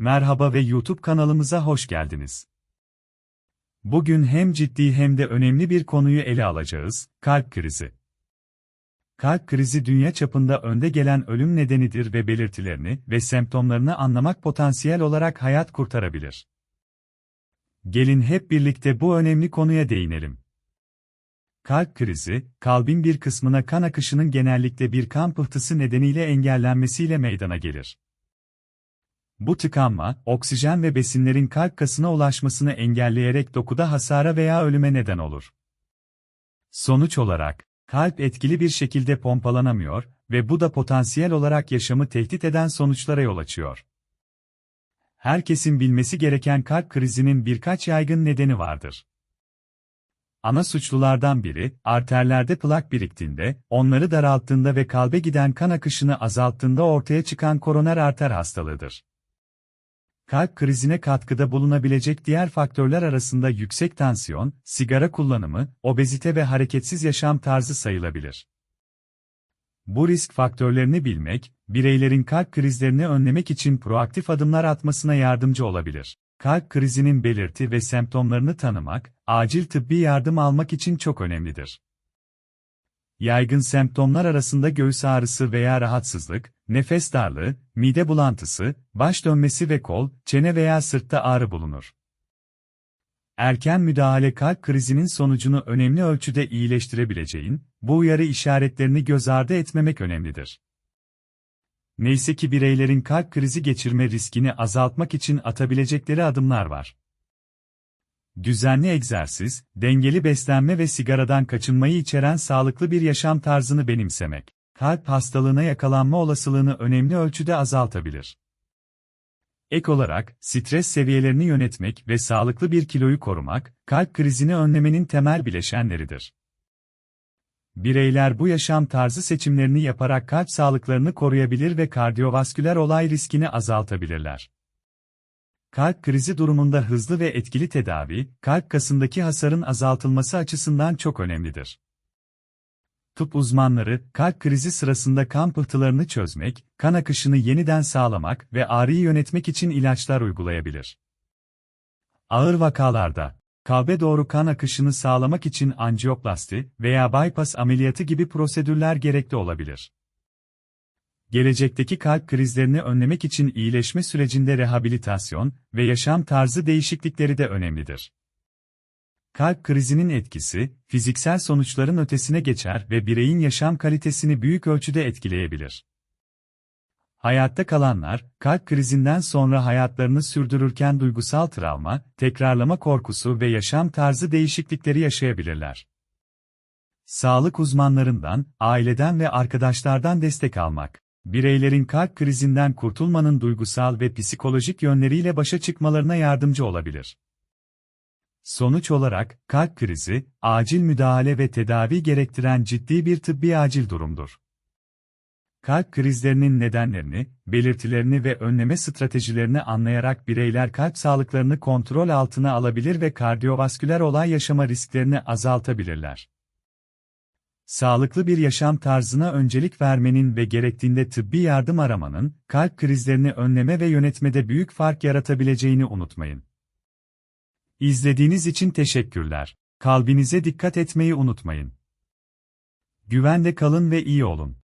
Merhaba ve YouTube kanalımıza hoş geldiniz. Bugün hem ciddi hem de önemli bir konuyu ele alacağız, kalp krizi. Kalp krizi dünya çapında önde gelen ölüm nedenidir ve belirtilerini ve semptomlarını anlamak potansiyel olarak hayat kurtarabilir. Gelin hep birlikte bu önemli konuya değinelim. Kalp krizi, kalbin bir kısmına kan akışının genellikle bir kan pıhtısı nedeniyle engellenmesiyle meydana gelir. Bu tıkanma, oksijen ve besinlerin kalp kasına ulaşmasını engelleyerek dokuda hasara veya ölüme neden olur. Sonuç olarak, kalp etkili bir şekilde pompalanamıyor ve bu da potansiyel olarak yaşamı tehdit eden sonuçlara yol açıyor. Herkesin bilmesi gereken kalp krizinin birkaç yaygın nedeni vardır. Ana suçlulardan biri, arterlerde plak biriktiğinde, onları daralttığında ve kalbe giden kan akışını azalttığında ortaya çıkan koroner arter hastalığıdır. Kalp krizine katkıda bulunabilecek diğer faktörler arasında yüksek tansiyon, sigara kullanımı, obezite ve hareketsiz yaşam tarzı sayılabilir. Bu risk faktörlerini bilmek, bireylerin kalp krizlerini önlemek için proaktif adımlar atmasına yardımcı olabilir. Kalp krizinin belirti ve semptomlarını tanımak, acil tıbbi yardım almak için çok önemlidir. Yaygın semptomlar arasında göğüs ağrısı veya rahatsızlık, nefes darlığı, mide bulantısı, baş dönmesi ve kol, çene veya sırtta ağrı bulunur. Erken müdahale kalp krizinin sonucunu önemli ölçüde iyileştirebileceğin, bu uyarı işaretlerini göz ardı etmemek önemlidir. Neyse ki bireylerin kalp krizi geçirme riskini azaltmak için atabilecekleri adımlar var. Düzenli egzersiz, dengeli beslenme ve sigaradan kaçınmayı içeren sağlıklı bir yaşam tarzını benimsemek, kalp hastalığına yakalanma olasılığını önemli ölçüde azaltabilir. Ek olarak, stres seviyelerini yönetmek ve sağlıklı bir kiloyu korumak, kalp krizini önlemenin temel bileşenleridir. Bireyler bu yaşam tarzı seçimlerini yaparak kalp sağlıklarını koruyabilir ve kardiyovasküler olay riskini azaltabilirler. Kalp krizi durumunda hızlı ve etkili tedavi, kalp kasındaki hasarın azaltılması açısından çok önemlidir. Tıp uzmanları, kalp krizi sırasında kan pıhtılarını çözmek, kan akışını yeniden sağlamak ve ağrıyı yönetmek için ilaçlar uygulayabilir. Ağır vakalarda, kalbe doğru kan akışını sağlamak için anjiyoplasti veya bypass ameliyatı gibi prosedürler gerekli olabilir. Gelecekteki kalp krizlerini önlemek için iyileşme sürecinde rehabilitasyon ve yaşam tarzı değişiklikleri de önemlidir. Kalp krizinin etkisi, fiziksel sonuçların ötesine geçer ve bireyin yaşam kalitesini büyük ölçüde etkileyebilir. Hayatta kalanlar, kalp krizinden sonra hayatlarını sürdürürken duygusal travma, tekrarlama korkusu ve yaşam tarzı değişiklikleri yaşayabilirler. Sağlık uzmanlarından, aileden ve arkadaşlardan destek almak, bireylerin kalp krizinden kurtulmanın duygusal ve psikolojik yönleriyle başa çıkmalarına yardımcı olabilir. Sonuç olarak, kalp krizi, acil müdahale ve tedavi gerektiren ciddi bir tıbbi acil durumdur. Kalp krizlerinin nedenlerini, belirtilerini ve önleme stratejilerini anlayarak bireyler kalp sağlıklarını kontrol altına alabilir ve kardiyovasküler olay yaşama risklerini azaltabilirler. Sağlıklı bir yaşam tarzına öncelik vermenin ve gerektiğinde tıbbi yardım aramanın, kalp krizlerini önleme ve yönetmede büyük fark yaratabileceğini unutmayın. İzlediğiniz için teşekkürler. Kalbinize dikkat etmeyi unutmayın. Güvende kalın ve iyi olun.